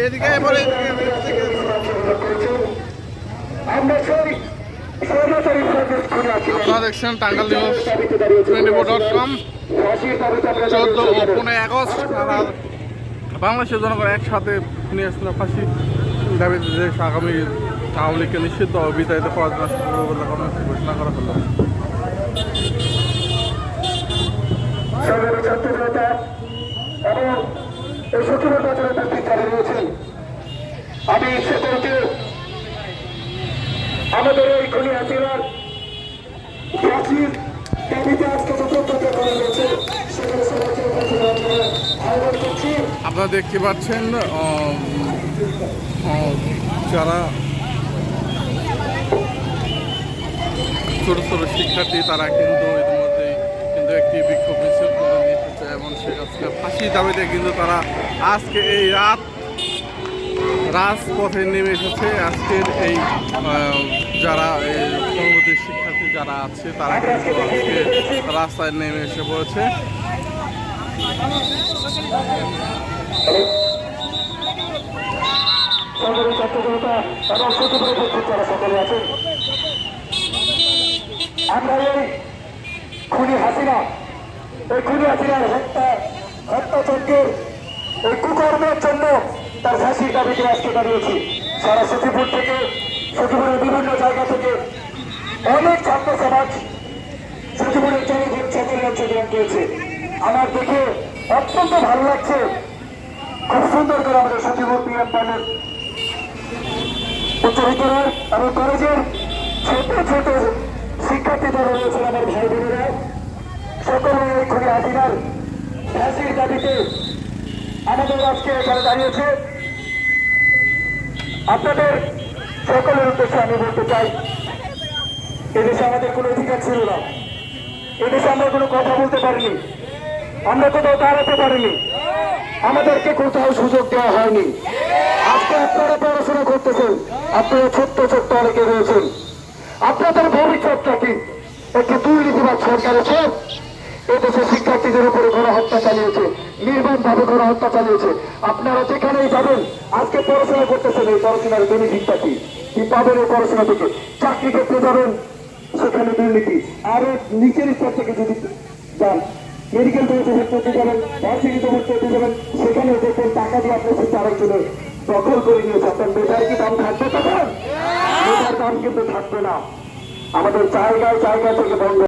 এদিকে এবারে আমরা সেই সর্বচারী প্রদেশ খুলে আছি আপনারা দেখছেন Tangail news twenty four dot com. ফাঁসির দাবিতে আমরা চোদ্দ ও পনেরো আগস্ট সারা বাংলাদেশের জনগণ একসাথে নিয়ে আসছিল ফাঁসি দাবিতে যে আগামী আওয়ামী লীগকে নিষিদ্ধ ও বিতাড়িত করার জন্য ঘোষণা করা হলো। এবং এই জনতা বিচারে রয়েছেন আমি ইচ্ছে করছি আমাদের এই খুনি হাসিনার ফাঁসির দাবিতে আজকে যে প্রত্যক্ষ করা হয়েছে সেখানে সবাইকে উপস্থিত হওয়ার আহ্বান করছি আপনারা দেখতে পাচ্ছেন যারা ছোট ছোট শিক্ষার্থী, তারা কিন্তু ইতিমধ্যেই কিন্তু একটি বিক্ষোভ মিছিল নিয়ে এসেছে এবং শেখ হাসিনা ফাঁসি দাবিতে কিন্তু তারা আজকে এই রাত রাজপথে নেমে এসেছে। আজকের এই যারা এই পরবর্তী শিক্ষার্থী যারা আছে, তারা কিন্তু আজকে রাস্তায় নেমে এসে পড়েছে। আমরা এই খুনি হাসিনা এই খুনি হাসিনার হত্যা হত্যাযজ্ঞের এই কুকর্মের জন্য তার ফাঁসির দাবিতে আজকে দাঁড়িয়েছি সারা সচিপুর থেকে সচিপুরের বিভিন্ন জায়গা থেকে অনেক ছাত্র সমাজ সচিপুরের জনগণ সকলে অংশগ্রহণ করেছে আমার দেখে অত্যন্ত ভালো লাগছে খুব সুন্দর করে আমাদের সচিবুর পিএম প্যানেল উচ্চ বিদ্যালয় এবং কলেজের ছোট ছোট শিক্ষার্থী যারা রয়েছেন আমার ভাই বোনেরা সকলে এই খুনি হাসিনার ফাঁসির দাবিতে আমাদের আজকে এখানে দাঁড়িয়েছে। আপনাদের সকলের উদ্দেশ্যে আমি বলতে চাই, এদেশে আমাদের কোনো অধিকার ছিল না। এদেশে আমরা কোনো কথা বলতে পারিনি। আমরা কোথাও দাঁড়াতে পারিনি। আমাদেরকে কোথাও সুযোগ দেওয়া হয়নি। আজকে আপনারা পড়াশোনা করতেছেন, আপনারা ছোট্ট ছোট্ট অনেকে রয়েছেন। আপনাদের ভবিষ্যৎটা কি? একটি দুর্নীতিবাদ সরকার আছে এদেশে শিক্ষার্থীদের উপরে গণহত্যা চালিয়েছে, নির্মমভাবে গণহত্যা চালিয়েছে। আপনারা যেখানেই যাবেন, আজকে পড়াশোনা করতেছেন, এই পড়াশোনার বেনিফিটটা কি? কি পাবেন এই পড়াশোনা থেকে? চাকরি ক্ষেত্রে যাবেন, সেখানে দুর্নীতি। আরও নিচের স্তর থেকে যদি যান মেডিকেল কলেজে ভর্তি হতে যাবেন ভার্সিটিতে ভর্তি হতে যাবেন সেখানে দেখবেন টাকা দিয়ে আপনার সেটা আরেকজনে দখল করে নিয়েছে। আপনার মেধার কি দাম থাকবে তখন? মেধার দাম কিন্তু থাকবে না। আমাদের জায়গায় জায়গা থেকে বন্ধ।